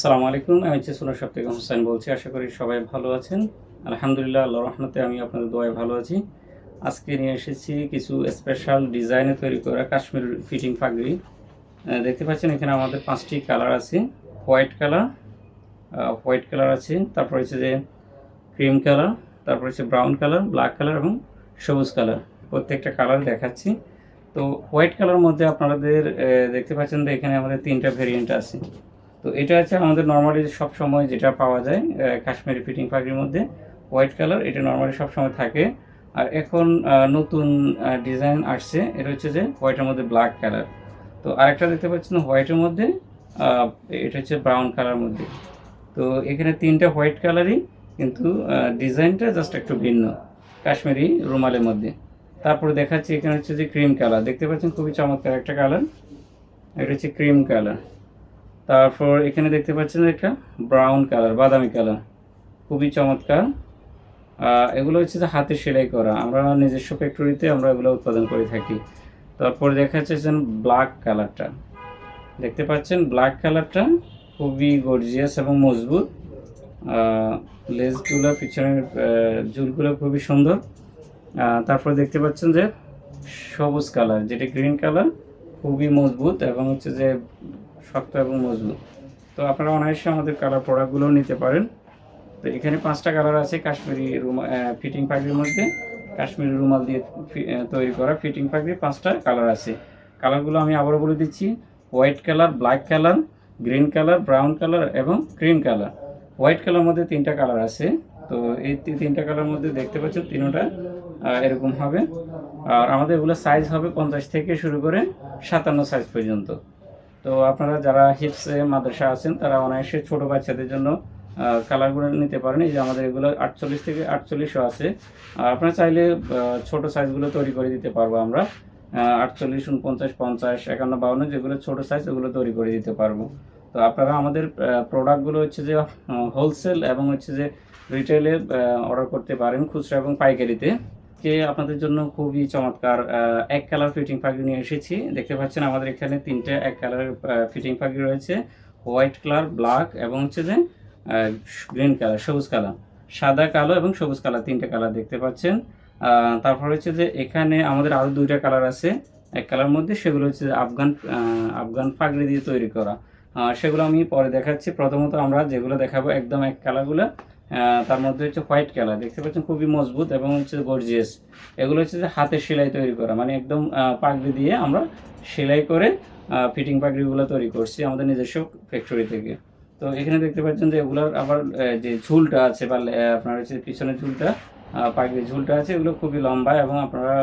সালামু আলাইকুম, আমি হচ্ছে সব থেকে হোসেন বলছি, আশা করি সবাই ভালো আছেন। আলহামদুলিল্লাহ আল্লাহ রহমতে আমি আপনাদের দোয়ায় ভালো আছি। আজকে নিয়ে এসেছি কিছু স্পেশাল ডিজাইনে তৈরি করা কাশ্মীর ফিটিং পাগড়ি। দেখতে পাচ্ছেন এখানে আমাদের পাঁচটি কালার আছে হোয়াইট কালার হোয়াইট কালার আছে, তারপর হচ্ছে যে ক্রিম কালার তারপর হচ্ছে ব্রাউন কালার ব্ল্যাক কালার এবং সবুজ কালার প্রত্যেকটা কালার দেখাচ্ছি। তো হোয়াইট কালার মধ্যে আপনাদের দেখতে পাচ্ছেন যে এখানে আমাদের তিনটা ভেরিয়েন্ট আছে। তো এটা হচ্ছে আমাদের নর্মালি সব সময় যেটা পাওয়া যায় কাশ্মীরি ফিটিং পাখির মধ্যে হোয়াইট কালার এটা নর্মালি সব সময় থাকে। আর এখন নতুন ডিজাইন আসছে, এটা হচ্ছে যে হোয়াইটের মধ্যে ব্ল্যাক কালার তো আরেকটা দেখতে পাচ্ছেন হোয়াইটের মধ্যে এটা হচ্ছে ব্রাউন কালার মধ্যে। তো এখানে তিনটা হোয়াইট কালারই কিন্তু ডিজাইনটা জাস্ট একটু ভিন্ন, কাশ্মীরি রুমালের মধ্যে। তারপরে দেখাচ্ছি এখানে হচ্ছে যে ক্রিম কালার দেখতে পাচ্ছেন খুবই চমৎকার একটা কালার এটা হচ্ছে ক্রিম কালার তারপর এখানে দেখতে পাচ্ছেন একটা ব্রাউন কালার বাদামি কালার খুবই চমৎকার। এগুলো হচ্ছে যে হাতে সেলাই করা। আমরা নিজস্ব ফ্যাক্টরিতে আমরা এগুলো উৎপাদন করে থাকি। তারপর দেখা যাচ্ছে ব্ল্যাক কালারটা দেখতে পাচ্ছেন ব্ল্যাক কালারটা খুবই গর্জিয়াস এবং মজবুত। লেজগুলো পিছনের জুলগুলো খুবই সুন্দর। তারপর দেখতে পাচ্ছেন যে সবুজ কালার যেটা গ্রিন কালার খুবই মজবুত এবং হচ্ছে যে শক্ত এবং মজবুত। তো আপনারা অনায়াসে আমাদের কালার প্রোডাক্টগুলোও নিতে পারেন। তো এখানে পাঁচটা কালার আছে, কাশ্মীরি রুমা ফিটিং পাখির মধ্যে। কাশ্মীরি রুমাল দিয়ে তৈরি করা ফিটিং পাখির পাঁচটা কালার আছে। কালারগুলো আমি আবারও বলে দিচ্ছি। White colour black colour green colour brown colour এবং ক্রিম কালার হোয়াইট কালার মধ্যে তিনটা কালার আছে। তো এই তিনটা কালার মধ্যে দেখতে পাচ্ছেন তিনোটা এরকম হবে। আর আমাদের এগুলো সাইজ হবে পঞ্চাশ থেকে শুরু করে সাতান্ন সাইজ পর্যন্ত। তো আপনারা যারা হিপসে মাদ্রাসা আছেন, তারা অনায়াসে ছোট বাচ্চাদের জন্য কালারগুলো নিতে পারেন। এই যে আমাদের এগুলো আটচল্লিশ থেকে আটচল্লিশও আছে। আর আপনারা চাইলে ছোট সাইজগুলো তৈরি করে দিতে পারব আমরা। আটচল্লিশ, উনপঞ্চাশ, পঞ্চাশ, একান্ন, বাউন্ন, যেগুলো ছোট সাইজ ওগুলো তৈরি করে দিতে পারব। তো আপনারা আমাদের প্রোডাক্টগুলো হচ্ছে যে হোলসেল এবং হচ্ছে যে রিটেলে অর্ডার করতে পারেন খুচরা এবং পাইকারিতে। কে আপনাদের জন্য খুবই চমৎকার এক কালার ফিটিং পাখি নিয়ে এসেছি। দেখতে পাচ্ছেন আমাদের এখানে তিনটে এক কালারের ফিটিং পাখি রয়েছে। হোয়াইট কালার ব্ল্যাক এবং হচ্ছে যে গ্রিন কালার সবুজ কালার সাদা, কালো এবং সবুজ কালার তিনটে কালার দেখতে পাচ্ছেন। তারপর হচ্ছে যে এখানে আমাদের আরও দুইটা কালার আছে। এক কালার মধ্যে সেগুলো হচ্ছে আফগান আফগান পাগড়ি দিয়ে তৈরি করা। সেগুলো আমি পরে দেখাচ্ছি। প্রথমত আমরা যেগুলো দেখাবো একদম এক কালারগুলো তার মধ্যে হচ্ছে হোয়াইট কালার। দেখতে পাচ্ছেন খুবই মজবুত এবং হচ্ছে গর্জিয়াস এগুলো হচ্ছে যে হাতে সেলাই তৈরি করা মানে একদম পাগড়ি দিয়ে আমরা সেলাই করে ফিটিং পাগড়িগুলো তৈরি করছি আমাদের নিজস্ব ফ্যাক্টরি থেকে। তো এখানে দেখতে পাচ্ছেন যে এগুলোর আবার যে ঝুলটা আছে বা আপনার হচ্ছে পিছনের ঝুলটা আহ, পাগড়ির ঝুলটা আছে এগুলো খুবই লম্বা এবং আপনারা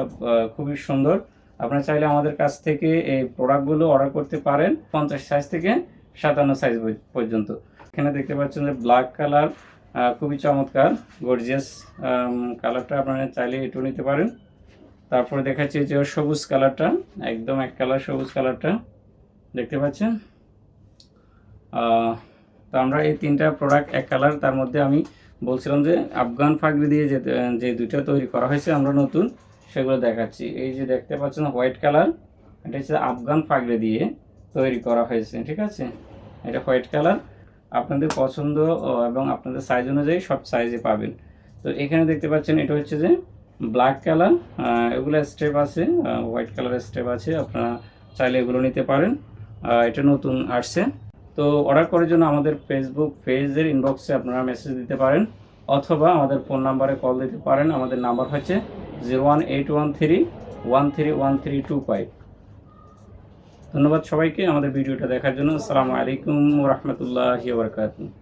খুবই সুন্দর। আপনারা চাইলে আমাদের কাছ থেকে এই প্রোডাক্টগুলো অর্ডার করতে পারেন পঞ্চাশ সাইজ থেকে সাতান্ন সাইজ পর্যন্ত। এখানে দেখতে পাচ্ছেন যে ব্ল্যাক কালার খুবই চমৎকার গর্জিয়াস কালারটা আপনারা চাইলে এটু নিতে পারেন। তারপরে দেখাচ্ছি যে সবুজ কালারটা একদম এক কালার সবুজ কালারটা দেখতে পাচ্ছেন? তো আমরা এই তিনটা প্রোডাক্ট এক কালার তার মধ্যে আমি বলছিলাম যে আফগান ফাগড়ি দিয়ে যে যে দুইটা তৈরি করা হয়েছে, আমরা নতুন, সেগুলো দেখাচ্ছি। এই যে দেখতে পাচ্ছেন হোয়াইট কালার এটা হচ্ছে আফগান ফাগড়ি দিয়ে তৈরি করা হয়েছে, ঠিক আছে? এটা হোয়াইট কালার আপনাদের পছন্দ এবং আপনাদের সাইজ অনুযায়ী সব সাইজে পাবেন। তো এখানে দেখতে পাচ্ছেন, এটা হচ্ছে যে ব্ল্যাক কালার এগুলো স্টেপ আছে হোয়াইট কালারের স্টেপ আছে, আপনারা চাইলে এগুলো নিতে পারেন। এটা নতুন আসছে। তো অর্ডার করার জন্য আমাদের ফেসবুক পেজের ইনবক্সে আপনারা মেসেজ দিতে পারেন, অথবা আমাদের ফোন নাম্বারে কল দিতে পারেন। আমাদের নাম্বার হচ্ছে zero one eight one three one three one three two five ধন্যবাদ সবাইকে আমাদের ভিডিওটা দেখার জন্য। আসসালামু আলাইকুম রহমতুল্লাহ বারকাতুহ।